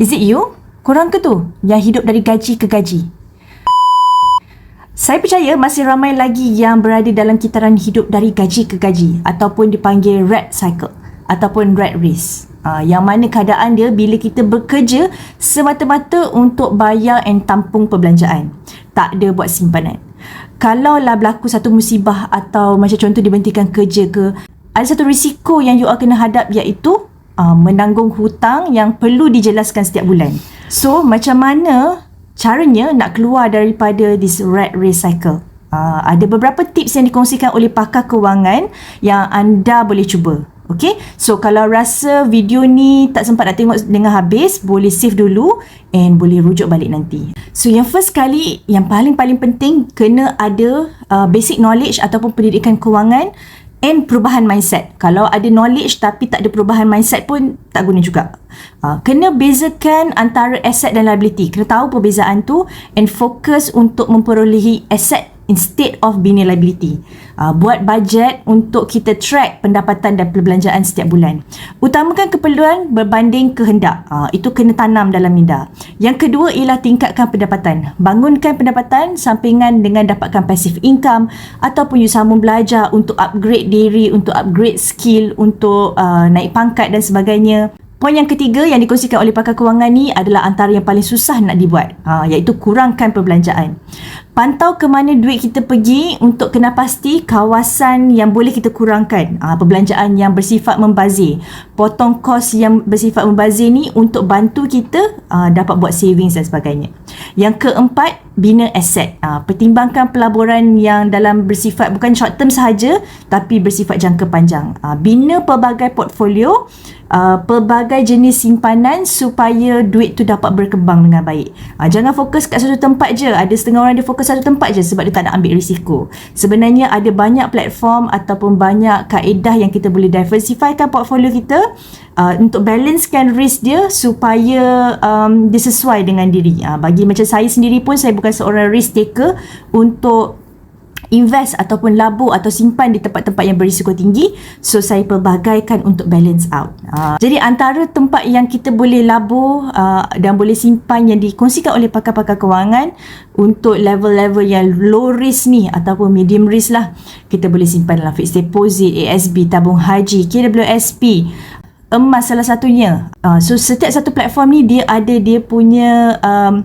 Is it you? Korang ke tu yang hidup dari gaji ke gaji? Saya percaya masih ramai lagi yang berada dalam kitaran hidup dari gaji ke gaji ataupun dipanggil rat cycle ataupun rat race. Uh, yang mana keadaan dia bila kita bekerja semata-mata untuk bayar and tampung perbelanjaan. Tak ada buat simpanan. Kalau lah berlaku satu musibah atau macam contoh dibentikan kerja ke, ada satu risiko yang you kena hadap iaitu uh, menanggung hutang yang perlu dijelaskan setiap bulan. So, macam mana caranya nak keluar daripada this rat race cycle? Uh, ada beberapa tips yang dikongsikan oleh pakar kewangan yang anda boleh cuba. Okay, so kalau rasa video ni tak sempat nak tengok dengan habis, boleh save dulu and boleh rujuk balik nanti. So yang first kali, yang paling-paling penting, kena ada uh, basic knowledge ataupun pendidikan kewangan and perubahan mindset. Kalau ada knowledge tapi tak ada perubahan mindset pun tak guna juga. Uh, kena bezakan antara asset dan liability. Kena tahu perbezaan tu and fokus untuk memperolehi asset instead of bina liability. Uh, buat budget untuk kita track pendapatan dan perbelanjaan setiap bulan. Utamakan keperluan berbanding kehendak. Uh, itu kena tanam dalam minda. Yang kedua ialah tingkatkan pendapatan. Bangunkan pendapatan sampingan dengan dapatkan passive income ataupun you sambung belajar untuk upgrade diri, untuk upgrade skill, untuk uh, naik pangkat dan sebagainya. Poin yang ketiga yang dikongsikan oleh pakar kewangan ni adalah antara yang paling susah nak dibuat ha, iaitu kurangkan perbelanjaan. Pantau ke mana duit kita pergi untuk kena pasti kawasan yang boleh kita kurangkan ha, perbelanjaan yang bersifat membazir. Potong kos yang bersifat membazir ni untuk bantu kita ha, dapat buat savings dan sebagainya. Yang keempat, bina aset. Ha, pertimbangkan pelaburan yang dalam bersifat bukan short term sahaja tapi bersifat jangka panjang. Ha, bina pelbagai portfolio uh, pelbagai jenis simpanan supaya duit tu dapat berkembang dengan baik. Uh, jangan fokus kat satu tempat je. Ada setengah orang dia fokus satu tempat je sebab dia tak nak ambil risiko. Sebenarnya ada banyak platform ataupun banyak kaedah yang kita boleh diversifykan portfolio kita uh, untuk balancekan risk dia supaya um, dia sesuai dengan diri. Uh, bagi macam saya sendiri pun saya bukan seorang risk taker untuk invest ataupun labur atau simpan di tempat-tempat yang berisiko tinggi so saya pelbagaikan untuk balance out uh, jadi antara tempat yang kita boleh labur uh, dan boleh simpan yang dikongsikan oleh pakar-pakar kewangan untuk level-level yang low risk ni ataupun medium risk lah kita boleh simpan dalam fixed deposit ASB, tabung haji, KWSP emas salah satunya uh, so setiap satu platform ni dia ada dia punya um,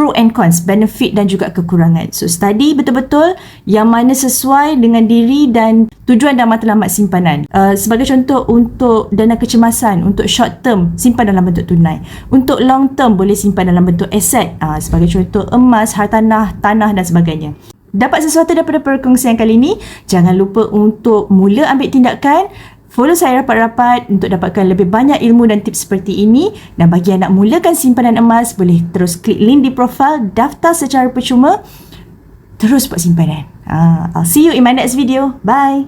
pro and cons, benefit dan juga kekurangan. So study betul-betul yang mana sesuai dengan diri dan tujuan dan matlamat simpanan. Uh, sebagai contoh untuk dana kecemasan, untuk short term simpan dalam bentuk tunai. Untuk long term boleh simpan dalam bentuk aset. Uh, sebagai contoh emas, hartanah, tanah dan sebagainya. Dapat sesuatu daripada perkongsian kali ini, jangan lupa untuk mula ambil tindakan Follow saya rapat-rapat untuk dapatkan lebih banyak ilmu dan tips seperti ini dan bagi yang nak mulakan simpanan emas boleh terus klik link di profil daftar secara percuma terus buat simpanan. Uh, I'll see you in my next video. Bye.